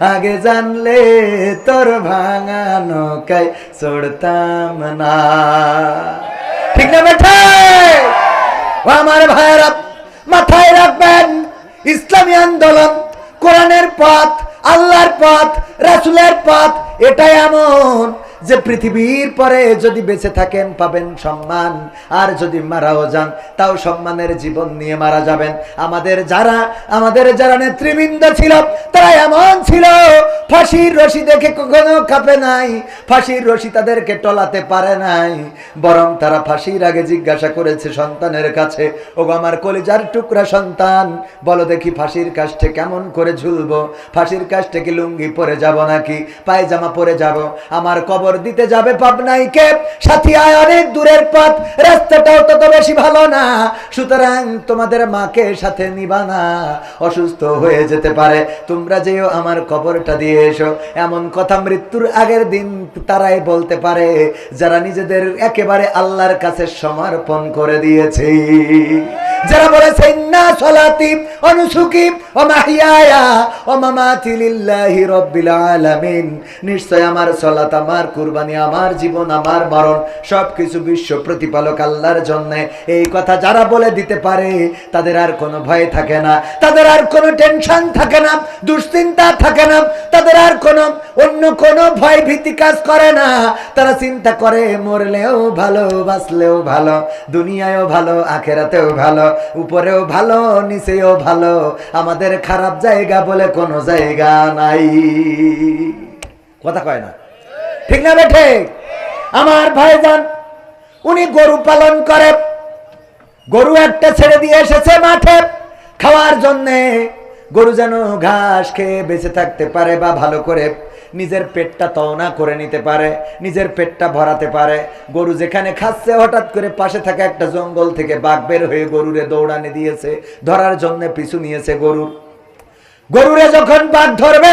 আগে জানলে তোর ভাঙা নৌকায় চড়তাম না। ঠিক না আমার ভাইয়েরা মাথায় রাখবেন, ইসলামী আন্দোলন, কোরআনের পথ, আল্লাহর পথ, রাসুলের পথ, এটাই এমন। যে পৃথিবীর পরে যদি বেঁচে থাকেন, পাবেন সম্মান। আর যদি মারাও যান, তাও সম্মানের জীবন নিয়ে মারা যাবেন। আমাদের যারা আমাদের যারা নেতৃবৃন্দ ছিল, তারা এমন ছিল, ফাঁসির রশি দেখে কখনো কাঁপে নাই, ফাঁসির রশি তাদেরকে টলাতে পারে নাই। বরং তারা ফাঁসির আগে জিজ্ঞাসা করেছে সন্তানের কাছে ও আমার কলিজার টুকরা সন্তান, বলো দেখি ফাঁসির কাষ্টে কেমন করে ঝুলবো? ফাঁসির কাষ্টে কি লুঙ্গি পরে যাব নাকি? পায়জামা পরে যাব? আমার কবর দিতে যাবে পাবনাইকে। সাথী আয় অনেক দূরের পথ, রাস্তাটাও তত বেশি ভালো না। সুতরাং তোমাদের মাকে সাথে নিবা না। অসুস্থ হয়ে যেতে পারে। তোমরা যেও আমার কবরটা দিয়ে এসো। এমন কথা মৃত্যুর আগের দিন তারাই বলতে পারে, যারা নিজেদের একেবারে আল্লাহর কাছে সমর্পণ করে দিয়েছে। যারা বলেছে না সলাতি অনুসুকি নিশ্চয় আমার সলাত, আমার কুরবানি, আমার জীবন, আমার মরণ, সবকিছু বিশ্ব প্রতিপালক আল্লাহর এই কথা যারা বলে দিতে পারে, তাদের আর কোনো ভয় থাকে না। তাদের আর কোনো টেনশন থাকে না, দুশ্চিন্তা থাকে না। তাদের আর কোনো, অন্য কোনো ভয় ভীতি কাজ করে না। তারা চিন্তা করে, মরলেও ভালো, বাঁচলেও ভালো, দুনিয়ায়ও ভালো, আখেরাতেও ভালো, উপরেও ভালো, নিচেও ভালো। আমাদের খারাপ জায়গা বলে কোনো জায়গা নাই। কথা কয় না? ঠিক না বেঠে আমার ভাইজান, উনি গরু পালন করে। গরু একটা ছেড়ে দিয়ে এসেছে মাঠে। খাওয়ার জন্যে গরু যেন ঘাস খেয়ে বেঁচে থাকতে পারে বা ভালো করে নিজের পেটটা তওনা করে নিতে পারে, নিজের পেটটা ভরাতে পারে। গরু যেখানে খাচ্ছে, হঠাৎ করে পাশে থাকা একটা জঙ্গল থেকে বাঘ বের হয়ে গরুরে দৌড়ানি দিয়েছে, ধরার জন্য পিছু নিয়েছে গরুর। গরুরে যখন বাঘ ধরবে,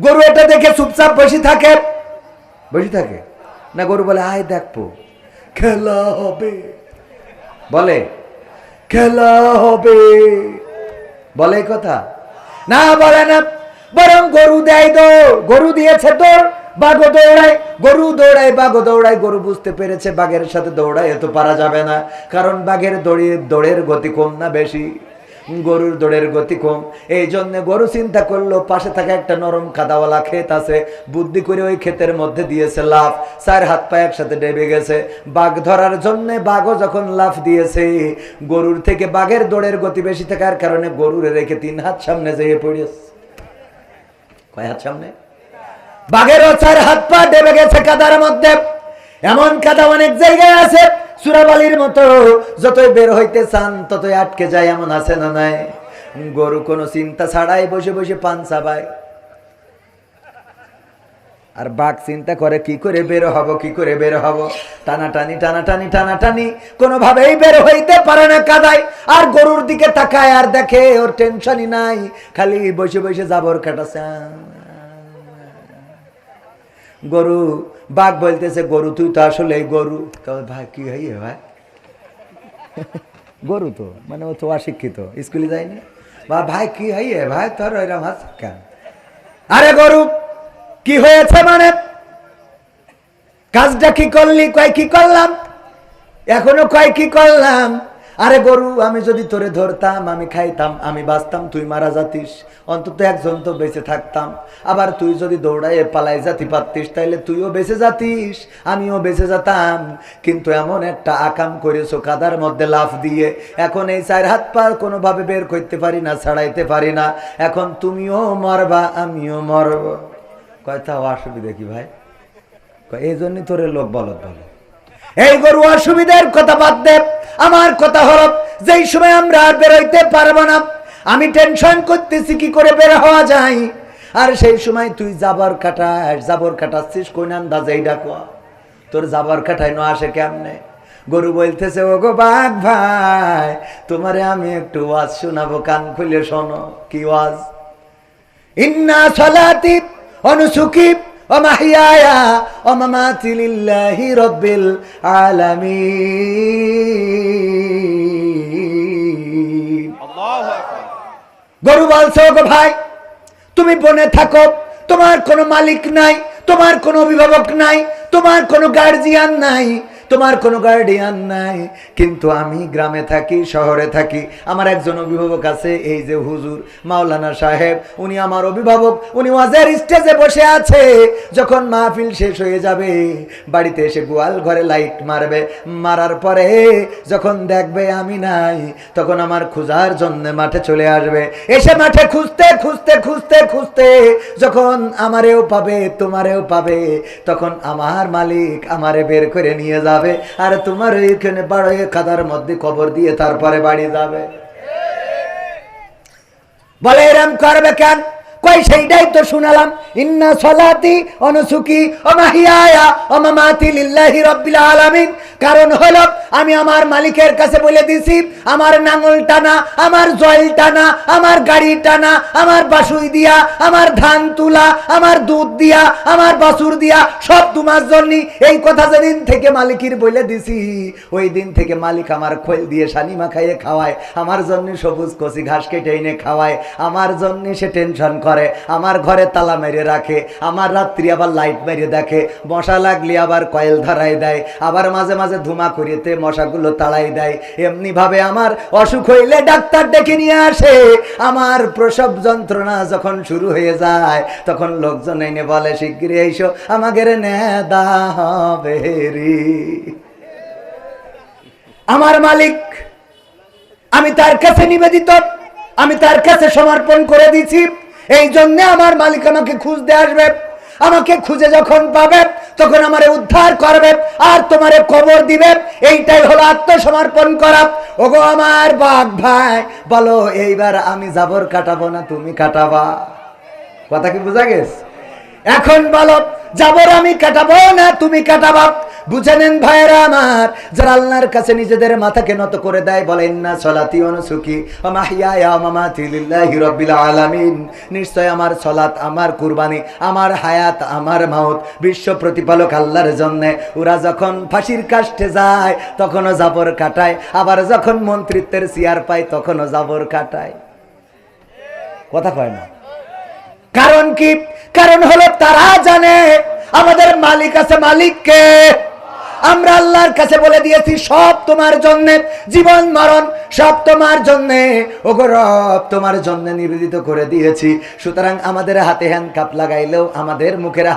গরু এটা দেখে চুপচাপ বসে থাকে। বসে থাকে? না, গরু বলে, আয় দেখব খেলা হবে। বলে, খেলা হবে। বলে কথা। না, বলে না বরং গরু দেয় দৌড়। গরু দিয়েছে দৌড়, বাঘও দৌড়ায়। গরু দৌড়ায়, বাঘও দৌড়ায়। গরু বুঝতে পেরেছে বাঘের সাথে দৌড়ায় এত পারা যাবে না। কারণ বাঘের দড়ি দৌড়ের গতি কম না বেশি। গরুর দৌড়ের গতি কম। এই জন্য গরু চিন্তা করল, পাশে থাকা একটা নরম কাদাওয়ালা ক্ষেত আছে। বুদ্ধি করে ওই ক্ষেতের মধ্যে দিয়েছে লাভ চার হাত পা একসাথে ডেবে গেছে। বাঘ ধরার জন্য বাঘও যখন লাফ দিয়েছে, গরুর থেকে বাঘের দৌড়ের গতি বেশি থাকার কারণে গরুরে রেখে তিন হাত সামনে যেয়ে পড়েছে। বাঘেরও চার হাত পা দেবে গেছে কাদার মধ্যে। এমন কাদা অনেক জায়গায় আছে, সুরাবালির মতো। যতই বের হইতে চান, ততই আটকে যায়, এমন আছে না নাই? গরু কোনো চিন্তা ছাড়াই বসে বসে পান চাবায়। আর বাঘ চিন্তা করে, কি করে বের হব, কি করে বের হব? টানাটানি টানাটানি টানাটানি। কোনোভাবেই বের হইতে পারে না কাদায়। আর গরুর দিকে তাকায় আর দেখে ওর টেনশনই নাই। খালি বসে বসে জাবর কাটাছে। গরু, বাঘ বলতেছে, গরু, তুই তো আসলে গরু। ভাই, কি হয় ভাই? গরু তো মানে ও তো অশিক্ষিত, স্কুলে যায়নি। বা, ভাই, কি হয় ভাই? তোর ওইরকম আরে গরু কি হয়েছে মানে? কাজটা কি করলি, কয় কি করলাম? এখনও কয় কি করলাম? আরে গরু, আমি যদি তোরে ধরতাম, আমি খাইতাম, আমি বাঁচতাম, তুই মারা যাতিস, অন্তত একজন তো বেঁচে থাকতাম। আবার তুই যদি দৌড়ায় পালাই জাতি পারতিস, তাইলে তুইও বেঁচে যাতিস, আমিও বেঁচে যেতাম। কিন্তু এমন একটা আকাম করেছ কাদার মধ্যে লাফ দিয়ে, এখন এই চার হাত পা কোনোভাবে বের করতে পারি না, ছাড়াইতে পারি না। এখন তুমিও মরবা, আমিও মরব। কয়টা অসুবিধা কি ভাই? এই জন্যই তোরে লোক বলত বলে। এই গরু অসুবিধার কথা বাদ দে। আমার কথা হলো, যেই সময় আমরা আর বেরোইতে পারব না, আমি টেনশন করতেছি, কি করে বের হওয়া যায়? আর সেই সময় তুই জাবর কাটাস, জাবর কাটাচ্ছিস, কোন আন্দাজ এই ডাকো তোর জাবর কাটাই ন আসে কেমনে? গরু বলতেছে ও গো বাঘ ভাই, তোমারে আমি একটু ওয়াজ শোনাবো, কান খুলে শোনো, কি ওয়াজ? ইন্না সলাতি অনুসুকি অমাহিয়ায়া অমামাতি লিল্লাহি রব্বিল আলামিন। গরু বলছে গো ভাই তুমি বনে থাকো তোমার কোনো মালিক নাই তোমার কোনো অভিভাবক নাই তোমার কোনো গার্জিয়ান নাই তোমার কোনো গার্ডিয়ান নাই। কিন্তু আমি গ্রামে থাকি, শহরে থাকি। আমার একজন অভিভাবক আছে, এই যে হুজুর মাওলানা সাহেব, উনি আমার অভিভাবক, উনি ওয়াজের স্টেজে বসে আছে। যখন মাহফিল শেষ হয়ে যাবে, বাড়িতে এসে গোয়াল ঘরে লাইট মারবে। মারার পরে যখন দেখবে আমি নাই, তখন আমার খোঁজার জন্য মাঠে চলে আসবে। এসে মাঠে খুঁজতে খুঁজতে খুঁজতে খুঁজতে যখন আমারেও পাবে, তোমারেও পাবে, তখন আমার মালিক আমারে বের করে নিয়ে যাবে। আর তোমার এইখানে বাড়ে কাদার মধ্যে কবর দিয়ে তারপরে বাড়ি যাবে। বলে এরম করবে কেন? কই সেইটাই তো শুনালাম। ইন্না সলাতি অনুসুকি অমাহিয়ায়া অমামাতি লিল্লাহি রাব্বিল আলামিন। কারণ হলো, আমি আমার মালিকের কাছে বলে দিছি আমার নাঙল টানা, আমার জয়েল টানা, আমার গাড়ি টানা, আমার বাসুই দিয়া, আমার ধান তুলা, আমার দুধ দিয়া, আমার বাসুর দিয়া, সব তোমার জন্য এই কথা যেদিন থেকে মালিকের বলে দিছি ওই দিন থেকে মালিক আমার খোল দিয়ে শানিমা খাইয়ে খাওয়ায়। আমার জন্য সবুজ কচি ঘাস কেটে এনে খাওয়ায়। আমার জন্য সে টেনশন করে। আমার ঘরে তালা মেরে রাখে, আমার রাত্রি আবার লাইট মেরে দেখে, মশা লাগলে আবার কয়েল ধরাই দেয়, আবার মাঝে মাঝে ধুমা করিতে মশাগুলো তাড়াই দেয়। এমনি ভাবে আমার অসুখ হইলে ডাক্তার ডেকে নিয়ে আসে। আমার প্রসব যন্ত্রণা যখন শুরু হয়ে যায়, তখন লোকজন এনে বলে শিগগিরি এইসো আমাদের নেদা হবে আমার মালিক, আমি তার কাছে নিবেদিত, আমি তার কাছে সমর্পণ করে দিছি এই জন্যে আমার মালিক আমাকে খুঁজতে আসবে। আমাকে খুঁজে যখন পাবে, তখন আমারে উদ্ধার করবে আর তোমারে কবর দিবে। এইটাই হলো আত্মসমর্পণ করা। ওগো আমার বাঘ ভাই, বলো এইবার আমি জাবর কাটাবো না তুমি কাটাবা? কথা কি বোঝা গেছে? এখন বলো যাবর আমি কাটাবো না, তুমি কাটাবা। বুঝে নেন ভাইয়েরা আমার, যারা আল্লাহর কাছে নিজেদের মাথাকে নত করে দেয়, বলেন না, সলাতি অনুসুখী। আলামিন। নিশ্চয় আমার সলাত আমার কুরবানি, আমার হায়াত, আমার মাউত, বিশ্ব প্রতিপালক আল্লাহর জন্য। ওরা যখন ফাঁসির কাষ্টে যায়, তখনও জাবর কাটায়। আবার যখন মন্ত্রিত্বের চেয়ার পায়, তখনও জাবর কাটায়। কথা কয় না? কারণ কি? কারণ হলো তারা জানে, আমাদের মালিক আছে মালিককে। আমরা আল্লাহর কাছে বলে দিয়েছি, সব তোমার জন্য, জীবন, মরণ, সব তোমার জন্য। ওগো রব, তোমার জন্য নিবেদিত করে দিয়েছি। সুতরাং আমাদের হাতে হ্যান্ড কাপ লাগাইলেও আমাদের মুখের